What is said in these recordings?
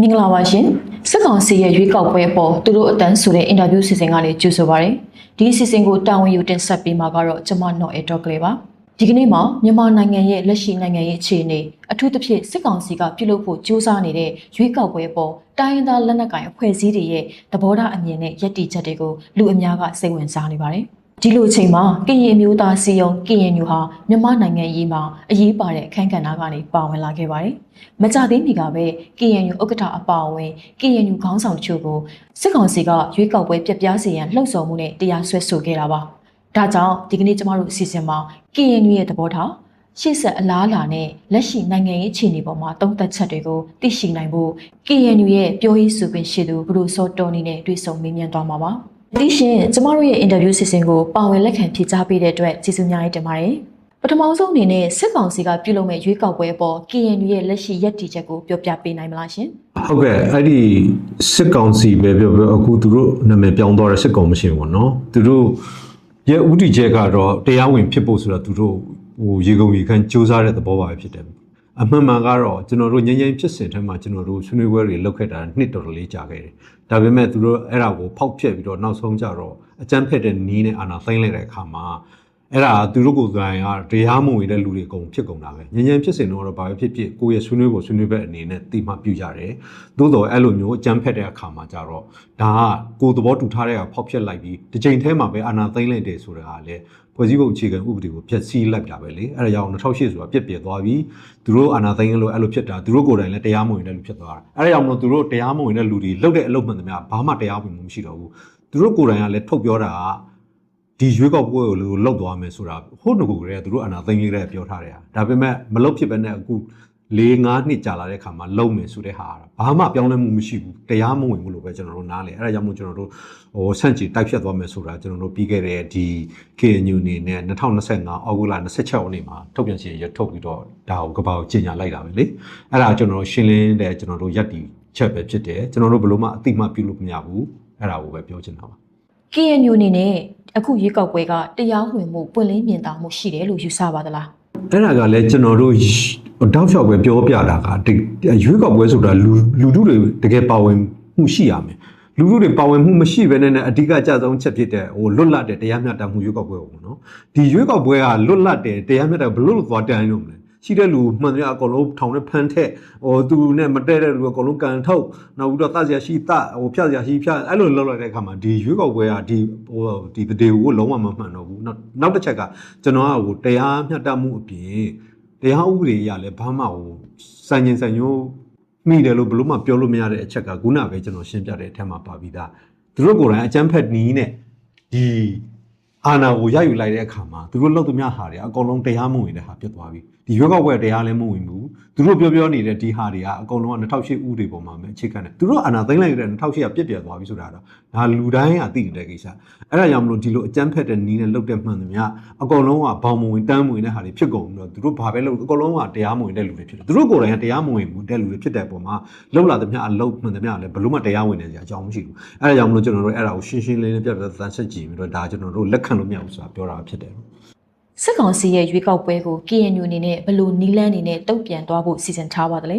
မင်္ဂလာပါရှင်စစ်ကောင်စီရဲ့ရွေးကောက်ပွဲအပေါ်သူတို့အတန်းဆိုတဲ့အင်တာဗျူးစီစဉ်ကနေကြိုဆိုပါရစေဒီအစီအစဉ်ကိုတာဝန်ယူတင်ဆက်ပေးမှာကတော့ကျွန်မနော်အေတော့ကလေးပါဒီကနေ့မှာမြန်မာနိုင်ငံရဲ့လက်ရှိနိုင်ငံရေးအခြေအနေအထူးသဖြင့်စစ်ကောင်စီကပြုလုပ်ဖို့ကြိုးစားနေတဲ့ရွေးကောက်ပွဲအပေါ်တိုင်းရင်းသားလက်နက်ကိုင်အဖွဲ့အစည်းတွေရဲ့သဘောထားအမြင်နဲ့ယက်တီချက်တွေကိုလူအများကစိတ်ဝင်စားနေပါတယ် ဒီလိုအချိန်မှာကရင်အမျိုးသားစီယုံ KNU ဟာမြန်မာနိုင်ငံရေးမှာအရေးပါတဲ့အခန်းကဏ္ဍကနေပါဝင်လာခဲ့ပါတယ်။မကြသေးမီကပဲ KNU ဥက္ကဋ္ဌအပါအဝင် KNU ခေါင်းဆောင်တချို့ကိုစစ်ကောင်စီကရွေးကောက်ပွဲပြက်ပြားစေရန်လှုံ့ဆော်မှုနဲ့တရားစွဲဆိုခဲ့တာပါ။ဒါကြောင့်ဒီကနေ့ကျမတို့အစီအစဉ်မှာ KNU ရဲ့သဘောထားရှေ့ဆက်အလားအလာနဲ့လက်ရှိနိုင်ငံရေးအခြေအနေပေါ်မှာတုံ့တက်ချက်တွေကိုသိရှိနိုင်ဖို့ KNU ရဲ့ပြောရေးဆိုခွင့်ရှိသူဘလူစောတော်နီနဲ့တွေ့ဆုံမေးမြန်းသွားမှာပါ။ ဒီရှင်ကျမတို့ရဲ့အင်တာဗျူးစီစဉ်ကိုပါဝင်လက်ခံဖြေကြားပေးတဲ့အတွက်ကျေးဇူးများတင်ပါတယ်။ပထမဆုံးအနေနဲ့စစ်ကောင်စီကပြုလုပ်မဲ့ရွေးကောက်ပွဲအပေါ် KNU ရဲ့လက်ရှိရည်တည်ချက်ကိုပြောပြပေးနိုင်မလားရှင်။ဟုတ်ကဲ့အဲ့ဒီစစ်ကောင်စီပဲပြောပြောအခုသူတို့နာမည်ပြောင်းသွားတဲ့စစ်ကောင်မရှင်ပေါ့နော်သူတို့ရဲ့ဥတီချက်ကတော့တရားဝင်ဖြစ်ဖို့ဆိုတော့သူတို့ဟိုရေကုန်ရေခမ်းစူးစမ်းတဲ့သဘောပါပဲဖြစ်တယ် အမှန်မှန်ကတော့ကျွန်တော်တို့ငញ្ញင်ဖြစ်စဉ်ထဲမှာကျွန်တော်တို့ဆွေးနွေးပွဲတွေလုပ်ခဲ့တာနှစ်တော်တော်လေးကြာခဲ့တယ်ဒါပေမဲ့သူတို့အဲ့ဒါကိုဖောက်ဖျက်ပြီးတော့နောက်ဆုံးကြတော့အကြမ်းဖက်တဲ့နီးနဲ့အာဏာသိမ်းလိုက်တဲ့အခါမှာအဲ့ဒါသူတို့ကိုယ်တိုင်ကတရားမဝင်တဲ့လူတွေအကုန်ဖြစ်ကုန်တာပဲငញ្ញင်ဖြစ်စဉ်တော့ဘာပဲဖြစ်ဖြစ်ကိုယ့်ရဲ့ဆွေးနွေးဖို့ဆွေးနွေးဘက်အနေနဲ့တိမှပြုကြတယ်သို့တော်အဲ့လိုမျိုးအကြမ်းဖက်တဲ့အခါမှာကြတော့ဒါကကိုယ်သဘောတူထားတဲ့ကဖောက်ဖျက်လိုက်ပြီးတစ်ချိန်တည်းမှာပဲအာဏာသိမ်းလိုက်တယ်ဆိုတာကလည်း ဖွဲ့စည်းပုံအခြေခံဥပဒေကိုဖျက်ဆီးလိုက်တာပဲလေအဲ့ဒါကြောင့်2008ဆိုတာပြက်ပြက်သွားပြီသူတို့အာဏာသိမ်းလို့အဲ့လိုဖြစ်တာသူတို့ကိုယ်တိုင်လည်းတရားမဝင်တဲ့လူဖြစ်သွားတာအဲ့ဒါကြောင့်မလို့သူတို့တရားမဝင်တဲ့လူတွေလုပ်တဲ့အလုပ်မှန်သမျှဘာမှတရားဝင်မှုမရှိတော့ဘူးသူတို့ကိုယ်တိုင်ကလည်းထုတ်ပြောတာကဒီရွေးကောက်ပွဲကိုလို့လောက်သွားမယ်ဆိုတာဟိုးငကူကလေးကသူတို့အာဏာသိမ်းရေးတဲ့ပြောထားတယ်ဒါပေမဲ့မလုပ်ဖြစ်ပဲနဲ့အခု ၄၅နှစ်ကြာလာတဲ့ခါမှာလုံးမယ်ဆိုတဲ့ဟာဘာမှပြောင်းလဲမှုမရှိဘူးတရားမဝင်ဘူးလို့ပဲကျွန်တော်တို့နားလေအဲ့ဒါကြောင့်မို့ကျွန်တော်တို့ဟိုဆန့်ကျင်တိုက်ဖြတ်သွားမယ်ဆိုတာကျွန်တော်တို့ပြီးခဲ့တဲ့ဒီ KNU အနေနဲ့2025အောက်တိုဘာ26ရက်နေ့မှာထုတ်ပြန်ခြင်းရထုတ်ပြီးတော့ဒါကိုကဘာကိုကြီးညာလိုက်တာပဲလေအဲ့ဒါကျွန်တော်တို့ရှင်းလင်းတဲ့ကျွန်တော်တို့ရက်တီချက်ပဲဖြစ်တယ်ကျွန်တော်တို့ဘယ်လို့မှအတိမပြုလို့မရဘူးအဲ့ဒါကိုပဲပြောချင်တာပါ KNU အနေနဲ့အခုရွေးကောက်ပွဲကတရားဝင်မှုပွင့်လင်းမြင်သာမှုရှိတယ်လို့ယူဆပါသလား အဲ့ဒါကလည်းကျွန်တော်တို့တောက်လျှောက်ပဲပြောပြတာကဒီရွေးကောက်ပွဲဆိုတာလူလူထုတွေတကယ်ပါဝင်မှုရှိရမယ်လူထုတွေပါဝင်မှုမရှိဘဲနဲ့အဓိကကြဆုံးချက်ဖြစ်တဲ့ဟိုလွတ်လပ်တဲ့တရားမျှတမှုရွေးကောက်ပွဲပေါ့နော်ဒီရွေးကောက်ပွဲကလွတ်လပ်တယ်တရားမျှတဘလို့လို့သွားတန်းလို့မလဲ ရှိတဲ့လူမှန်တယ်အကုန်လုံးထောင်နဲ့ဖမ်းထက်ဟိုသူနဲ့မတည့်တဲ့လူအကုန်လုံးကန်ထုတ်နောက်ပြီးတော့တဆရာရှိတဟိုဖြတ်ဆရာရှိဖြတ်အဲ့လိုလုပ်လိုက်တဲ့အခါမှာဒီရွေးကောက်ပွဲကဒီဟိုဒီတည်းကိုလုံးဝမမှန်တော့ဘူးနောက်နောက်တစ်ချက်ကကျွန်တော်ကဟိုတရားမျှတမှုအပြင်တရားဥပဒေအရလည်းဘာမှဟိုစံကျင်စံညိုးမိတယ်လို့ဘလို့မှပြောလို့မရတဲ့အချက်ကခုနပဲကျွန်တော်ရှင်းပြတဲ့အထက်မှာပါပြီးသားသူတို့ကိုယ်တိုင်အကြမ်းဖက်နီးနဲ့ဒီ အာဏာကိုရယူလိုက်တဲ့အခါမှာသူတို့လောက်သမျှဟာတွေအကုန်လုံးတရားမဝင်တဲ့ဟာဖြစ်သွားပြီဒီရွေးကောက်ပွဲတရားလည်းမဝင်ဘူးသူတို့ပြောပြောနေတဲ့ဒီဟာတွေကအကုန်လုံးက2008ဥတွေပေါ်မှာပဲအခြေခံတယ်သူတို့အာဏာသိမ်းလိုက်တဲ့2008ကပြက်ပြက်သွားပြီဆိုတာတော့ဒါလူတိုင်းကသိနေတဲ့ကိစ္စအဲ့ဒါကြောင့်မလို့ဒီလိုအကြမ်းဖက်တဲ့နီးနဲ့လုတ်တဲ့မှန်သမျှအကုန်လုံးကဘောင်မဝင်တန်းမဝင်တဲ့ဟာတွေဖြစ်ကုန်ပြီးတော့သူတို့ဘာပဲလုပ်အကုန်လုံးကတရားမဝင်တဲ့လူတွေဖြစ်တယ်သူတို့ကိုယ်တိုင်ကတရားမဝင်ဘူးတဲ့လူတွေဖြစ်တဲ့ပုံမှာလှုပ်လာသမျှအလုပ်မှန်သမျှလည်းဘလို့မှတရားဝင်နေကြအကြောင်းမရှိဘူးအဲ့ဒါကြောင့်မလို့ကျွန်တော်တို့အဲ့ဒါကိုရှင်းရှင်းလင်းလင်းပြပြသန်းဆက်ကြည့်ပြီးတော့ဒါကျွန်တော်တို့လက်ခံလို့မရဘူးဆိုတာပြောတာဖြစ်တယ် စစ်ကောင်စီရဲ့ရွေးကောက်ပွဲကို KNU အနေနဲ့ဘယ်လိုနီလန်းအနေနဲ့တုံ့ပြန်သွားဖို့စီစဉ်ထားပါသလဲ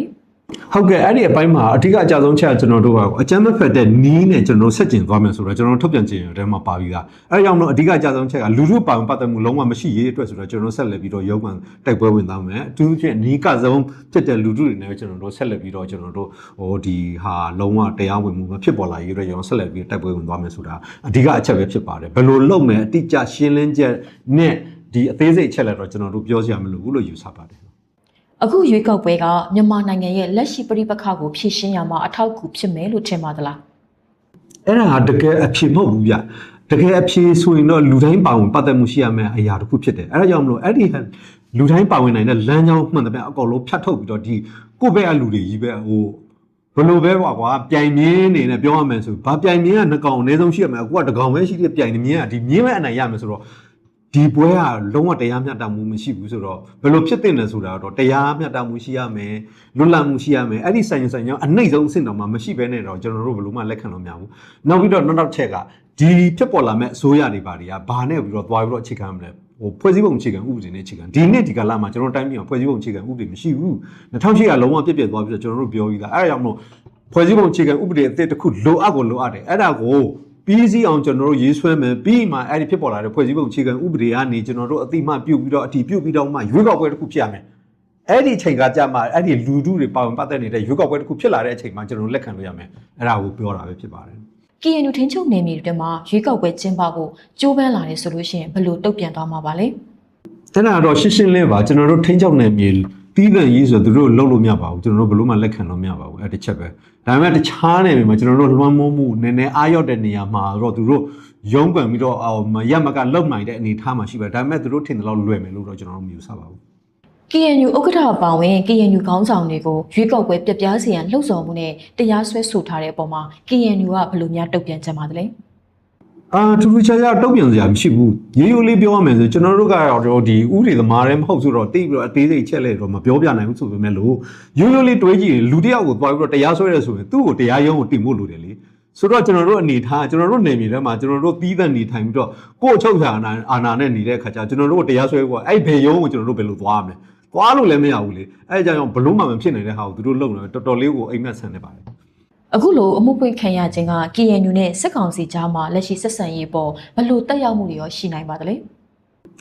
ဟုတ်ကဲ့အဲ့ဒီအပိုင်းမှာအဓိကအကြဆုံးချက်ကကျွန်တော်တို့ကအကြမ်းမဖက်တဲ့နီးနဲ့ကျွန်တော်တို့ဆက်ကျင်သွားမယ်ဆိုတော့ကျွန်တော်တို့ထုတ်ပြန်ခြင်းတွေထဲမှာပါပြီးသားအဲ့ဒါကြောင့်မလို့အဓိကအကြဆုံးချက်ကလူထုပါဝင်ပတ်သက်မှုလုံးဝမရှိရေးအတွက်ဆိုတော့ကျွန်တော်တို့ဆက်လက်ပြီးတော့ရုံးမှန်တိုက်ပွဲဝင်သွားမယ်အထူးသဖြင့်နီးကဆုံးဖြစ်တဲ့လူထုတွေနဲ့ကျွန်တော်တို့ဆက်လက်ပြီးတော့ကျွန်တော်တို့ဟိုဒီဟာလုံးဝတရားဝင်မှုမဖြစ်ပေါ်လာရေးအတွက်ကျွန်တော်ဆက်လက်ပြီးတိုက်ပွဲဝင်သွားမယ်ဆိုတာအဓိကအချက်ပဲဖြစ်ပါတယ်ဘယ်လိုလုပ်မယ်အတိအကျရှင်းလင်းချက်နဲ့ ဒီအသေးစိတ်အချက်လက်တော့ကျွန်တော်တို့ပြောစရာမလိုဘူးလို့ယူဆပါတယ်အခုရွေးကောက်ပွဲကမြန်မာနိုင်ငံရဲ့လက်ရှိပြည်ပခါကိုဖြည့်ရှင်းရမှာအထောက်အကူဖြစ်မယ်လို့ထင်ပါသလားအဲ့ဒါကတကယ်အဖြစ်မဟုတ်ဘူးဗျတကယ်အဖြစ်ဆိုရင်တော့လူတိုင်းပါဝင်ပတ်သက်မှုရှိရမယ့်အရာတစ်ခုဖြစ်တယ်အဲ့ဒါကြောင့်မလို့အဲ့ဒီဟန်လူတိုင်းပါဝင်နိုင်တဲ့လမ်းကြောင်းမှန်တယ်ဗျအကောင်လုံးဖြတ်ထုတ်ပြီးတော့ဒီကိုယ့်ဘက်ကလူတွေကြီးပဲဟိုဘယ်လိုပဲကွာကွာပြိုင်မြင်းနေနဲ့ပြောရမယ်ဆိုဘာပြိုင်မြင်းကနှစ်ကောင်အနည်းဆုံးရှိရမယ်အခုကတစ်ကောင်ပဲရှိတဲ့ပြိုင်မြင်းကဒီမြင်းပဲအနိုင်ရမယ်ဆိုတော့ ဒီပွဲကလုံးဝတရားမျှတမှုမရှိဘူးဆိုတော့ဘယ်လိုဖြစ်တင်လဲဆိုတာတော့တရားမျှတမှုရှိရမယ်လွတ်လပ်မှုရှိရမယ်အဲ့ဒီဆိုင်ဆိုင်ကြောင့်အနှိမ့်ဆုံးအဆင့်တောင်မှမရှိဘဲနဲ့တော့ကျွန်တော်တို့ဘယ်လိုမှလက်ခံလို့မရဘူးနောက်ပြီးတော့နောက်နောက်ချက်ကဒီဖြစ်ပေါ်လာမဲ့အစိုးရတွေပါတွေကဘာနဲ့ပြီးတော့သွားပြီးတော့အခြေခံမလဲဟိုဖွဲ့စည်းပုံအခြေခံဥပဒေနဲ့အခြေခံဒီနေ့ဒီကာလမှာကျွန်တော်တို့တိုင်းပြည်မှာဖွဲ့စည်းပုံအခြေခံဥပဒေမရှိဘူး2008ကလုံးဝပြည့်ပြည့်သွားပြီးတော့ကျွန်တော်တို့ပြောပြီးသားအဲ့ဒါကြောင့်မို့ဖွဲ့စည်းပုံအခြေခံဥပဒေအသစ်တစ်ခုလိုအပ်ကိုလိုအပ်တယ်အဲ့ဒါကို ပြီးစီးအောင်ကျွန်တော်တို့ရေးဆွဲမယ်ပြီးမှအဲ့ဒီဖြစ်ပေါ်လာတဲ့ဖွဲ့စည်းပုံအခြေခံဥပဒေကနေကျွန်တော်တို့အတိမပြုတ်ပြီးတော့အတီးပြုတ်ပြီးတော့မှရွေးကောက်ပွဲတစ်ခုဖြစ်ရမယ်အဲ့ဒီအချိန်ကကြာမှအဲ့ဒီလူထုတွေပါဝင်ပတ်သက်နေတဲ့ရွေးကောက်ပွဲတစ်ခုဖြစ်လာတဲ့အချိန်မှာကျွန်တော်တို့လက်ခံလို့ရမယ်အဲ့ဒါကိုပြောတာပဲဖြစ်ပါတယ် KNU ထင်းချုပ်နယ်မြေတွေမှာရွေးကောက်ပွဲကျင်းပဖို့ကြိုးပမ်းလာတယ်ဆိုလို့ရှိရင်ဘယ်လိုတုံ့ပြန်သွားမှာပါလဲအဲ့ဒါတော့ရှင်းရှင်းလင်းပါကျွန်တော်တို့ထိန်းချုပ်နယ်မြေ တီးတဲ့ရေးဆိုသူတို့လုံးလို့မရပါဘူးကျွန်တော်တို့ဘယ်လို့မှလက်ခံလို့မရပါဘူးအဲ့တစ်ချက်ပဲဒါပေမဲ့တခြားနယ်မြေမှာကျွန်တော်တို့လွှမ်းမိုးမှုနည်းနည်းအားရောက်တဲ့နေရာမှာတော့သူတို့ရုံးကန်ပြီးတော့အော်မရက်မကလုံနိုင်တဲ့အနေအထားမှာရှိပါတယ်ဒါပေမဲ့သူတို့ထင်တယ်လို့လွယ်မယ်လို့တော့ကျွန်တော်တို့မယူဆပါဘူး KNU ဥက္ကဋ္ဌအပါဝင် KNU ခေါင်းဆောင်တွေကိုရွေးကောက်ပွဲပြပြစီရန်လှုပ်ဆော်မှုနဲ့တရားစွဲဆိုထားတဲ့အပေါ်မှာ KNU ကဘယ်လိုများတုံ့ပြန်ကြမှာလဲ အာထူးထူးခြားခြားတုံ့ပြန်စရာမရှိဘူးရိုးရိုးလေးပြောရမယ်ဆိုကျွန်တော်တို့ကတော့ဒီဥတွေသမားတွေမဟုတ်ဆိုတော့တိတ်ပြီးတော့အသေးစိတ်ချက်လက်တော့မပြောပြနိုင်ဘူးဆိုပေမဲ့လို့ရိုးရိုးလေးတွေးကြည့်ရင်လူတစ်ယောက်ကိုတွားပြီးတော့တရားစွဲရဲဆိုရင်သူ့ကိုတရားရုံးကိုတင်ဖို့လိုတယ်လေဆိုတော့ကျွန်တော်တို့အနေထားကျွန်တော်တို့နေမြေထဲမှာကျွန်တော်တို့ပြီးသက်နေထိုင်ပြီးတော့ကိုယ့်အချုပ်ချာအာဏာအာဏာနဲ့နေတဲ့ခါကျကျွန်တော်တို့ကိုတရားစွဲဖို့အဲ့ဘယ်ရုံးကိုကျွန်တော်တို့ဘယ်လိုသွားရမလဲသွားလို့လည်းမရဘူးလေအဲ့ဒါကြောင့်ဘလို့မှမဖြစ်နိုင်တဲ့ဟာကိုသူတို့လုပ်နေတယ်တော်တော်လေးကိုအိမ်မက်ဆန်နေပါတယ် အခုလိုအမှုပွင့်ခံရခြင်းက KNU နဲ့စစ်ကောင်စီကြားမှာလက်ရှိဆက်ဆံရေးပေါ်ဘယ်လိုတက်ရောက်မှုတွေရောရှိနိုင်ပါသလဲ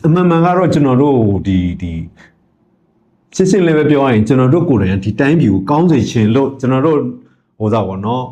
အမှန်မှန်ကတော့ကျွန်တော်တို့ဒီဒီစစ်စစ်လည်းပဲပြောရရင်ကျွန်တော်တို့ကိုယ်တိုင်ကဒီတိုင်းပြည်ကိုကောင်းစေချင်လို့ကျွန်တော်တို့ဟိုစားပေါ့နော်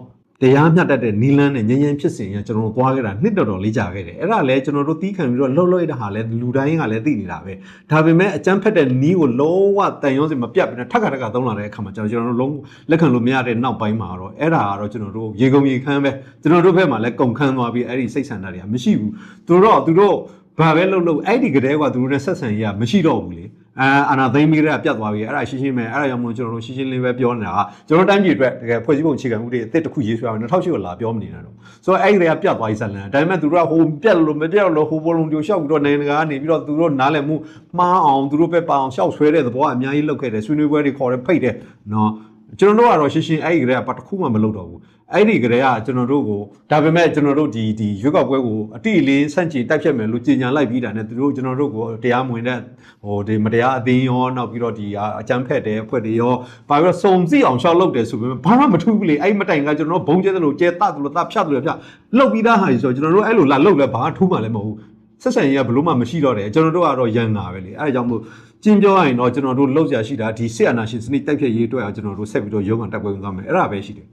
တရားမျှတတဲ့နီလန်းနဲ့ငြင်းငြင်းဖြစ်စဉ်ရကျွန်တော်တို့သွားခဲ့တာနှစ်တော်တော်လေးကြာခဲ့တယ်အဲ့ဒါလည်းကျွန်တော်တို့တီးခံပြီးတော့လှုပ်လှုပ်ရတဲ့ဟာလည်းလူတိုင်းကလည်းသိနေတာပဲဒါပေမဲ့အကြမ်းဖက်တဲ့နီးကိုလုံးဝတန်ရုံးစင်မပြတ်ပြီးတော့ထက်ခါထက်ခါသုံးလာတဲ့အခါမှာကျွန်တော်ကျွန်တော်တို့လုံးလက်ခံလို့မရတဲ့နောက်ပိုင်းမှာတော့အဲ့ဒါကတော့ကျွန်တော်တို့ရေကုန်ရေခမ်းပဲကျွန်တော်တို့ဘက်မှာလည်းကုန်ခမ်းသွားပြီးအဲ့ဒီစိတ်ဆန္ဒတွေကမရှိဘူးသူတို့တော့သူတို့ဘာပဲလုပ်လို့အဲ့ဒီကလေးကသူတို့နဲ့ဆက်ဆံရေးကမရှိတော့ဘူးလေ အာအာနာသိမ့်ပြီးတော့ပြတ်သွားပြီအဲ့ဒါရှင်းရှင်းပဲအဲ့ဒါကြောင့်မလို့ကျွန်တော်တို့ရှင်းရှင်းလေးပဲပြောနေတာကကျွန်တော်တိုင်းပြည်အတွက်တကယ်ဖွဲ့စည်းပုံအခြေခံဥပဒေအသစ်တစ်ခုရေးဆွဲအောင်2008ကိုလာပြောမနေနဲ့တော့ဆိုတော့အဲ့ဒီကလေးကပြတ်သွားပြီဇက်လန်ဒါပေမဲ့သူတို့ကဟိုပြတ်လို့မပြတ်လို့ဟိုဘောလုံးတို့ရှောက်ပြီးတော့နိုင်ငံကနေပြီးတော့သူတို့နားလည်မှုမှားအောင်သူတို့ပဲပအောင်ရှောက်ဆွဲတဲ့သဘောကအများကြီးလုပ်ခဲ့တယ်ဆွေးနွေးပွဲတွေခေါ်တယ်ဖိတ်တယ်နော် ကျွန်တော်တို့ကတော့ရှင်းရှင်းအဲ့ဒီကလေးကဘာတစ်ခုမှမလုပ်တော့ဘူးအဲ့ဒီကလေးကကျွန်တော်တို့ကိုဒါပေမဲ့ကျွန်တော်တို့ဒီဒီရွက်ကောက်ပွဲကိုအတိအလင်းဆန့်ကျင်တိုက်ဖြတ်မယ်လို့ကြေညာလိုက်ပြီးတာနဲ့သူတို့ကျွန်တော်တို့ကိုတရားမဝင်တဲ့ဟိုဒီမတရားအသင်းရောနောက်ပြီးတော့ဒီအကြမ်းဖက်တဲ့အဖွဲ့တွေရောပါပြီးတော့စုံစည်းအောင်ရှောက်လုပ်တယ်ဆိုပေမဲ့ဘာမှမထူးဘူးလေအဲ့မတိုင်ကကျွန်တော်တို့ဘုံကျဲတယ်လို့ကျဲတတ်တယ်လို့တတ်ဖြတ်တယ်လို့ဖြတ်လုတ်ပြီးသားဟာကြီးဆိုတော့ကျွန်တော်တို့အဲ့လိုလာလုတ်လဲဘာမှထူးမှလည်းမဟုတ်ဘူးဆက်ဆံရေးကဘလို့မှမရှိတော့တယ်ကျွန်တော်တို့ကတော့ရန်နာပဲလေအဲ့ဒါကြောင့်မို့ ကျင်းပြောရရင်တော့ကျွန်တော်တို့လောက်ရရှိတာဒီစစ်အာဏာရှင်စနစ်တိုက်ဖြတ်ရေးအတွက်အောင်ကျွန်တော်တို့ဆက်ပြီးတော့ရုံးကန်တက်ပွဲဝင်သွားမယ်အဲ့ဒါပဲရှိတယ်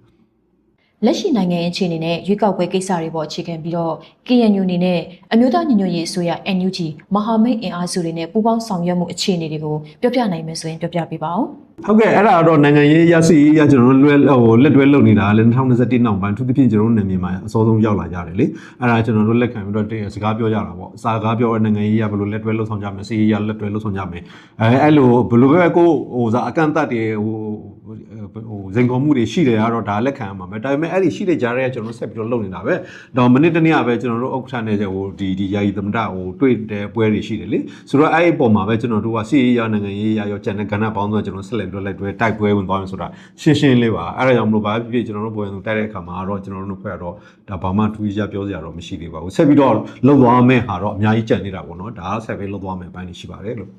လက်ရှိနိုင်ငံရဲ့အခြေအနေနဲ့ရွေးကောက်ပွဲကိစ္စတွေပေါ်အခြေခံပြီးတော့ KNU အနေနဲ့အမျိုးသားညီညွတ်ရေးအစိုးရ NUG မဟာမိတ်အင်အားစုတွေနဲ့ပူးပေါင်းဆောင်ရွက်မှုအခြေအနေတွေကိုပြောပြနိုင်မယ်ဆိုရင်ပြောပြပေးပါဦးဟုတ်ကဲ့အဲ့ဒါတော့နိုင်ငံရေးရစီရကျွန်တော်တို့လွဲဟိုလက်တွဲလုပ်နေတာလည်း2021နောက်ပိုင်းသူသဖြင့်ကျွန်တော်တို့နိုင်ငံမှာအစောဆုံးရောက်လာကြတယ်လေအဲ့ဒါကျွန်တော်တို့လက်ခံပြီးတော့တင်စကားပြောကြတာပေါ့စာကားပြောတဲ့နိုင်ငံရေးရဘယ်လိုလက်တွဲလုပ်ဆောင်ကြမလဲစီရေးရလက်တွဲလုပ်ဆောင်ကြမယ်အဲအဲ့လိုဘယ်လိုပဲကိုဟိုစာအကန့်အသတ်တွေဟို ဟိုဇင်ကုန်မှုတွေရှိတယ်ကတော့ဒါလက်ခံရမှာပဲဒါပေမဲ့အဲ့ဒီရှိတဲ့ကြားထဲကကျွန်တော်တို့ဆက်ပြီးတော့လုပ်နေတာပဲတော့မိနစ်တစ်နေ့ကပဲကျွန်တော်တို့ဥက္ကဋ္ဌနဲ့ဟိုဒီဒီယာယီသမဒဟိုတွေ့တဲ့ပွဲတွေရှိတယ်လေဆိုတော့အဲ့ဒီပုံမှာပဲကျွန်တော်တို့ကစီရေးရနိုင်ငံရေးရရောကျန်တဲ့ကဏ္ဍပေါင်းစုံကျွန်တော်ဆက်လက်ပြီးတော့လက်တွဲတိုက်ပွဲဝင်သွားမယ်ဆိုတာရှင်းရှင်းလေးပါအဲ့ဒါကြောင့်မလို့ဘာဖြစ်ဖြစ်ကျွန်တော်တို့ပွဲဝင်တိုက်တဲ့အခါမှာတော့ကျွန်တော်တို့ဖွဲ့တော့ဒါဘာမှထူးခြားပြောစရာတော့မရှိသေးပါဘူးဆက်ပြီးတော့လှုပ်သွားမယ့်ဟာတော့အများကြီးကြံနေတာပေါ့နော်ဒါကဆက်ပြီးလှုပ်သွားမယ့်အပိုင်းတွေရှိပါတယ်လို့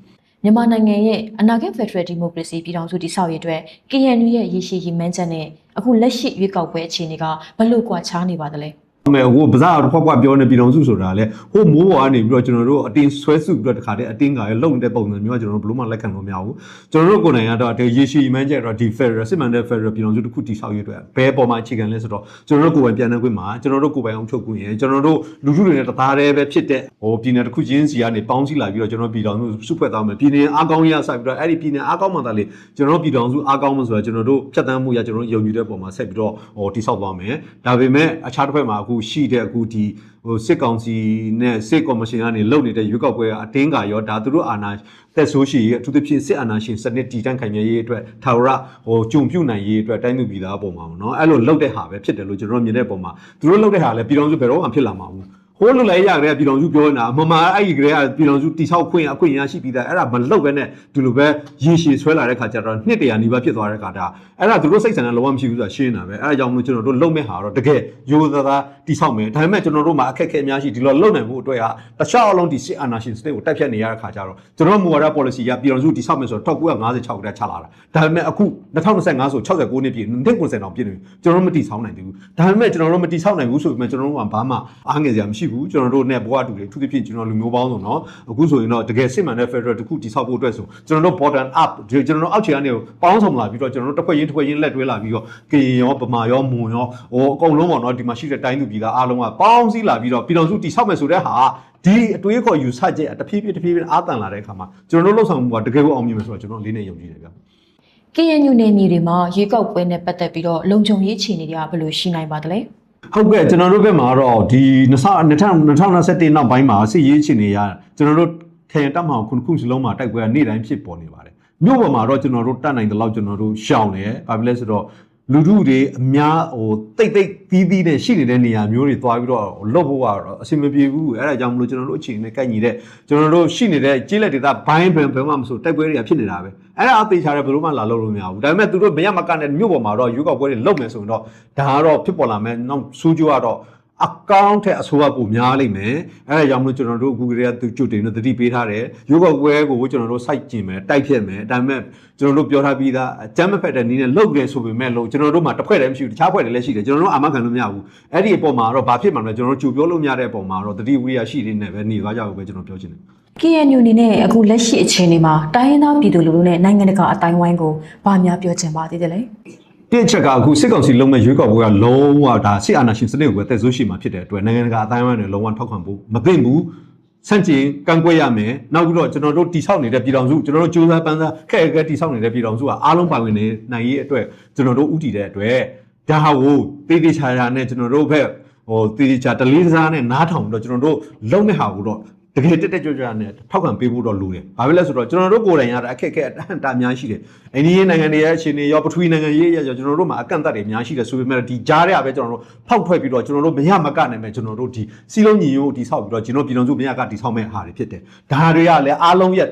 မြန်မာနိုင်ငံရဲ့အနာဂတ် Federal Democracy ပြည်ထောင်စုတည်ဆောက်ရေးအတွက် KNU ရဲ့ရည်ရှိရည်မှန်းချက်နဲ့အခုလက်ရှိရွေးကောက်ပွဲအခြေအနေကဘယ်လိုကွာခြားနေပါသလဲ အမေဟိုဗဇာတော့ဖွက်ဖွက်ပြောနေပြည်တော်စုဆိုတာလေဟိုမိုးပေါ်ကနေပြီးတော့ကျွန်တော်တို့အတင်းဆွဲစုပြီးတော့တခါတည်းအတင်းကရလုံနေတဲ့ပုံစံမျိုးကကျွန်တော်တို့ဘလို့မှလက်ခံလို့မရဘူးကျွန်တော်တို့ကိုယ်တိုင်ကတော့ဒီရေရှည်မှန်းချက်တော့ဒီ Federal စစ်မှန်တဲ့ Federal ပြည်တော်စုတစ်ခုတည်ဆောက်ရေးအတွက်ဘယ်ပေါ်မှာအခြေခံလဲဆိုတော့ကျွန်တော်တို့ကိုယ်ပိုင်ပြန်တဲ့ခွင့်မှာကျွန်တော်တို့ကိုယ်ပိုင်အောင်ချုပ်ခွင့်ရကျွန်တော်တို့လူထုတွေနဲ့တသားတည်းပဲဖြစ်တဲ့ဟိုပြည်နယ်တစ်ခုချင်းစီကနေပေါင်းစည်းလာပြီးတော့ကျွန်တော်ပြည်တော်စုစုဖွဲ့သွားမယ်ပြည်နယ်အားကောင်းရစပြီးတော့အဲ့ဒီပြည်နယ်အားကောင်းမှသာလေကျွန်တော်တို့ပြည်တော်စုအားကောင်းမှဆိုတော့ကျွန်တော်တို့ဖြတ်တန်းမှုရကျွန်တော်တို့ယုံကြည်တဲ့ပုံမှာဆက်ပြီးတော့ဟိုတည်ဆောက်သွားမယ်ဒါပေမဲ့အခြားတစ်ဖက်မှာအခုရှိတဲ့အခုဒီဟိုစစ်ကောင်စီနဲ့စစ်ကော်မရှင်ကနေလုပ်နေတဲ့ရွေးကောက်ပွဲကအတင်းကရောဒါသူတို့အာဏာသက်ဆိုးရှိရေးအထူးသဖြင့်စစ်အာဏာရှင်စနစ်တည်တံ့ခိုင်မြဲရေးအတွက်ထာဝရဟိုကြုံပြုနိုင်ရေးအတွက်တိုင်းသူပြည်သားအပေါ်မှာပေါ့နော်အဲ့လိုလုပ်တဲ့ဟာပဲဖြစ်တယ်လို့ကျွန်တော်တို့မြင်တဲ့ပုံမှာသူတို့လုပ်တဲ့ဟာလည်းပြည်တော်စုဘယ်တော့မှဖြစ်လာမှာမဟုတ်ဟ ဟိုလိုလိုက်ရကြတဲ့ပြည်တော်စုပြောနေတာအမမအဲ့ဒီကလေးကပြည်တော်စုတိဆောက်ခွင့်အခွင့်အရေးရှိပြီးသားအဲ့ဒါမလောက်ပဲနဲ့ဒီလိုပဲရေရှည်ဆွဲလာတဲ့ခါကျတော့နှစ်တရာနီးပါးဖြစ်သွားတဲ့ခါဒါအဲ့ဒါသူတို့စိတ်ဆန္ဒလုံးဝမရှိဘူးဆိုတာရှင်းနေတာပဲအဲ့ဒါကြောင့်မလို့ကျွန်တော်တို့လုံမဲ့ဟာတော့တကယ်ရိုးသားသားတိဆောက်မယ်ဒါပေမဲ့ကျွန်တော်တို့မှာအခက်အခဲအများရှိဒီလိုလုံနိုင်ဖို့အတွက်ဟာတခြားအလုံးဒီစစ်အာဏာရှင်စနစ်ကိုတိုက်ဖြတ်နေရတဲ့ခါကျတော့ကျွန်တော်တို့မူဝါဒ policy ကပြည်တော်စုတိဆောက်မယ်ဆိုတော့1956ကတည်းကချလာတာဒါပေမဲ့အခု2025ဆို69နှစ်ပြည့်နှစ်90တောင်ပြည့်နေပြီကျွန်တော်တို့မတိဆောက်နိုင်သေးဘူးဒါပေမဲ့ကျွန်တော်တို့မတိဆောက်နိုင်ဘူးဆိုပေမဲ့ကျွန်တော်တို့ကဘာမှအားငယ်စရာမရှိဘူးကျွန်တော်တို့နဲ့ဘဝတူတွေသူတစ်ဖြစ်ကျွန်တော်လူမျိုးပေါင်းစုံเนาะအခုဆိုရင်တော့တကယ်စစ်မှန်တဲ့ Federal တစ်ခုတိဆောက်ဖို့အတွက်ဆိုကျွန်တော်တို့ bottom up ကျွန်တော်တို့အောက်ခြေကနေပေါင်းဆောင်လာပြီးတော့ကျွန်တော်တို့တစ်ခွက်ရင်းတစ်ခွက်ရင်းလက်တွဲလာပြီးတော့ကရင်ရောဗမာရောမွန်ရောဟိုအကုန်လုံးပေါ့เนาะဒီမှာရှိတဲ့တိုင်းသူပြည်သားအားလုံးကပေါင်းစည်းလာပြီးတော့ပြည်တော်စုတိဆောက်မယ်ဆိုတဲ့ဟာဒီအတွေးခေါ်ယူဆချက်တဖြည်းဖြည်းတဖြည်းဖြည်းအားတန်လာတဲ့အခါမှာကျွန်တော်တို့လှုပ်ဆောင်မှုကတကယ်ကိုအောင်မြင်မယ်ဆိုတော့ကျွန်တော်လေးနဲ့ယုံကြည်တယ်ဗျာ KNU နယ်မြေတွေမှာရွေးကောက်ပွဲနဲ့ပတ်သက်ပြီးတော့လုံခြုံရေးအခြေအနေတွေကဘယ်လိုရှိနိုင်ပါသလဲ ဟုတ်ကဲ့ကျွန်တော်တို့ဘက်မှာတော့ဒီ2021နောက်ပိုင်းမှာစစ်ရေးအခြေအနေရကျွန်တော်တို့ခရင်တက်မအောင်ခုနှစ်ခုစလုံးမှာတိုက်ပွဲကနေ့တိုင်းဖြစ်ပေါ်နေပါတယ်မြို့ပေါ်မှာတော့ကျွန်တော်တို့တတ်နိုင်တဲ့လောက်ကျွန်တော်တို့ရှောင်တယ်ဘာဖြစ်လဲဆိုတော့ လူထုတွေအများဟိုတိတ်တိတ်သီးသီးနဲ့ရှိနေတဲ့နေရာမျိုးတွေသွားပြီးတော့လွတ်ဖို့ကတော့အဆင်မပြေဘူးအဲ့ဒါကြောင့်မလို့ကျွန်တော်တို့အခြေအနေနဲ့ကိုက်ညီတဲ့ကျွန်တော်တို့ရှိနေတဲ့ကျေးလက်ဒေသဘိုင်းဘယ်ဘယ်မှမဆိုတိုက်ပွဲတွေကဖြစ်နေတာပဲအဲ့ဒါအသေးချာတယ်ဘယ်လိုမှလာလို့လို့မရဘူးဒါပေမဲ့သူတို့မရမကနဲ့မြို့ပေါ်မှာတော့ရွေးကောက်ပွဲတွေလုပ်မယ်ဆိုရင်တော့ဒါကတော့ဖြစ်ပေါ်လာမယ်နောက်စူးကြကတော့ အကောင့်ထက်အဆိုးအပူများလိမ့်မယ်အဲ့ဒါကြောင့်မလို့ကျွန်တော်တို့ Google ရဲ့သူကြွတင်လို့တတိပေးထားတယ်ရုပ်ောက်ပွဲကိုကျွန်တော်တို့ site ကျင်မယ်တိုက်ဖြတ်မယ်ဒါပေမဲ့ကျွန်တော်တို့ပြောထားပြီးသားအကြမ်းမဖက်တဲ့နည်းနဲ့လုပ်တယ်ဆိုပေမဲ့လို့ကျွန်တော်တို့မှာတစ်ဖွဲ့တည်းမရှိဘူးတခြားဖွဲ့တွေလည်းရှိတယ်ကျွန်တော်တို့အာမခံလို့မရဘူးအဲ့ဒီအပေါ်မှာတော့ဘာဖြစ်မှာလဲကျွန်တော်တို့ကြိုပြောလို့မရတဲ့အပေါ်မှာတော့တတိဝိရိယရှိနေတယ်ပဲနေသွားကြဖို့ပဲကျွန်တော်ပြောချင်တယ် KNU အနေနဲ့အခုလက်ရှိအခြေအနေမှာတိုင်းရင်းသားပြည်သူလူထုနဲ့နိုင်ငံတကာအတိုင်းဝိုင်းကိုဘာများပြောချင်ပါသေးတယ်လဲ တစ်ချက်ကအခုစစ်ကောင်စီလုံးမဲ့ရွေးကောက်ပွဲကလုံးဝဒါစစ်အာဏာရှင်စနစ်ကိုပဲတက်ဆိုးရှိမှာဖြစ်တဲ့အတွက်နိုင်ငံတကာအတိုင်းအဝိုင်းတွေလုံးဝထောက်ခံဖို့မသိဘူးဆန့်ကျင်ကန့်ကွက်ရမယ်နောက်ပြီးတော့ကျွန်တော်တို့တိဆောက်နေတဲ့ပြည်တော်စုကျွန်တော်တို့ကြိုးစားပန်းစားခက်ခဲတိဆောက်နေတဲ့ပြည်တော်စုကအားလုံးပါဝင်နေနိုင်ရေးအတွက်ကျွန်တော်တို့ဥတည်တဲ့အတွက်ဒါဟာကိုတေးသေးချာချာနဲ့ကျွန်တော်တို့ဘက်ဟိုတေးသေးချာတလေးစားနဲ့နားထောင်ပြီးတော့ကျွန်တော်တို့လုံးမဲ့ဟာကိုတော့ တကယ်တက်တက်ကြွကြွနဲ့ထောက်ခံပေးဖို့တော့လိုတယ်။ဘာဖြစ်လဲဆိုတော့ကျွန်တော်တို့ကိုယ်တိုင်ရတာအခက်အခဲအတန်တာများရှိတယ်။အိန္ဒိယနိုင်ငံတွေရဲ့အခြေအနေရောပထဝီနိုင်ငံရေးရောကျွန်တော်တို့မှာအကန့်အသတ်တွေများရှိတယ်ဆိုပေမဲ့ဒီကြားထဲကပဲကျွန်တော်တို့ဖောက်ထွက်ပြီးတော့ကျွန်တော်တို့မရမကနိုင်မဲ့ကျွန်တော်တို့ဒီစီလုံးညီရိုးတီဆောက်ပြီးတော့ကျွန်တော်ပြည်တော်စုမရကတီဆောက်မဲ့ဟာတွေဖြစ်တယ်။ဒါတွေကလည်းအားလုံးရဲ့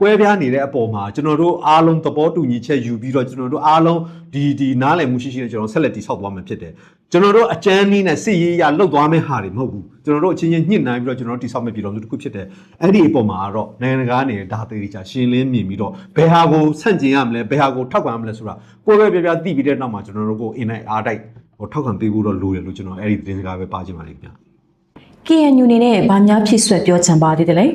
ကွဲပြားနေတဲ့အပေါ်မှာကျွန်တော်တို့အားလုံးသဘောတူညီချက်ယူပြီးတော့ကျွန်တော်တို့အားလုံးဒီဒီနားလည်မှုရှိရှိနဲ့ကျွန်တော်ဆက်လက်တီဆောက်သွားမှာဖြစ်တယ် ကျွန်တော်တို့အကြမ်းနည်းနဲ့စစ်ရေးရလှုပ်သွားမယ့်ဟာတွေမဟုတ်ဘူးကျွန်တော်တို့အချင်းချင်းညှစ်နှိုင်းပြီးတော့ကျွန်တော်တို့တီဆောက်မယ့်ပြည်တော်စုတစ်ခုဖြစ်တယ်အဲ့ဒီအပေါ်မှာကတော့နိုင်ငံတကာအနေနဲ့ဒါသေးချာရှင်းလင်းမြင်ပြီးတော့ဘယ်ဟာကိုဆန့်ကျင်ရမလဲဘယ်ဟာကိုထောက်ခံရမလဲဆိုတာကိုယ်ပဲပြပြသိပြီးတဲ့နောက်မှာကျွန်တော်တို့ကိုအင်နိုင်အားတိုက်ဟိုထောက်ခံပေးဖို့တော့လိုတယ်လို့ကျွန်တော်အဲ့ဒီသတင်းစကားပဲပါချင်ပါတယ်ခင်ဗျာ KNU အနေနဲ့ဘာများဖြစ်ဆွဲပြောချင်ပါသေးတယ်လဲ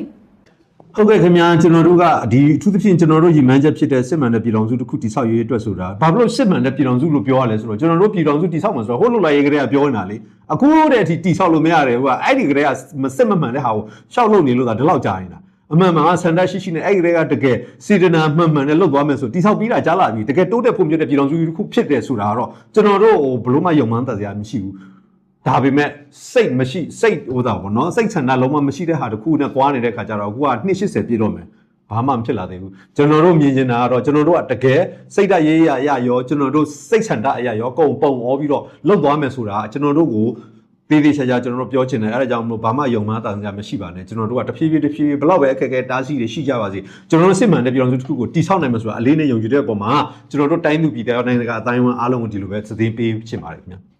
ဟုတ်ကဲ့ခင်ဗျာကျွန်တော်တို့ကဒီအထူးသဖြင့်ကျွန်တော်တို့ရည်မှန်းချက်ဖြစ်တဲ့စစ်မှန်တဲ့ပြည်တော်စုတစ်ခုတိဆောက်ရေးအတွက်ဆိုတာဘာဖြစ်လို့စစ်မှန်တဲ့ပြည်တော်စုလို့ပြောရလဲဆိုတော့ကျွန်တော်တို့ပြည်တော်စုတိဆောက်မှာဆိုတော့ဟိုလိုလိုက်ရေးကလေးကပြောနေတာလေအခုတဲ့အထိတိဆောက်လို့မရတယ်ဟိုကအဲ့ဒီကလေးကမစစ်မမှန်တဲ့ဟာကိုရှောက်လို့နေလို့သာဒီလောက်ကြာနေတာအမှန်မှန်ကစန္ဒရှိရှိနဲ့အဲ့ဒီကလေးကတကယ်စေတနာမှန်မှန်နဲ့လုပ်သွားမယ်ဆိုတိဆောက်ပြီးတာကြားလာပြီတကယ်တိုးတက်ဖို့မြတ်တဲ့ပြည်တော်စုတစ်ခုဖြစ်တယ်ဆိုတာကတော့ကျွန်တော်တို့ဟိုဘလို့မှယုံမှန်းသက်စရာမရှိဘူး ဒါပေမဲ့စိတ်မရှိစိတ်ဟိုတာပေါ့နော်စိတ်ဆန္ဒလုံးဝမရှိတဲ့ဟာတစ်ခုနဲ့ကွာနေတဲ့ခါကျတော့အခုက280ပြည့်တော့မယ်ဘာမှမဖြစ်လာသေးဘူးကျွန်တော်တို့မြင်ချင်တာကတော့ကျွန်တော်တို့ကတကယ်စိတ်ဓာတ်ရေးရအရရောကျွန်တော်တို့စိတ်ဆန္ဒအရရောကုန်ပုံဩပြီးတော့လှုပ်သွားမယ်ဆိုတာကျွန်တော်တို့ကိုသေးသေးချာချာကျွန်တော်တို့ပြောချင်တယ်အဲဒါကြောင့်မလို့ဘာမှယုံမှန်းတာစရာမရှိပါနဲ့ကျွန်တော်တို့ကတဖြည်းဖြည်းတဖြည်းဖြည်းဘလောက်ပဲအခက်အခဲတားဆီးတွေရှိကြပါစေကျွန်တော်တို့စစ်မှန်တဲ့ပြည်တော်စုတစ်ခုကိုတိဆောက်နိုင်မယ်ဆိုတာအလေးနဲ့ယုံကြည်တဲ့အပေါ်မှာကျွန်တော်တို့တိုင်းသူပြည်သားနိုင်ငံတကာအတိုင်းအဝန်းအားလုံးကိုဒီလိုပဲသတိပေးချင်ပါတယ်ခင်ဗျာ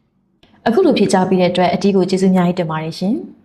အခုလိုဖြစ်ကြပြီးတဲ့အတွက်အတီးကိုကျေးဇူးအများကြီးတင်ပါတယ်ရှင်။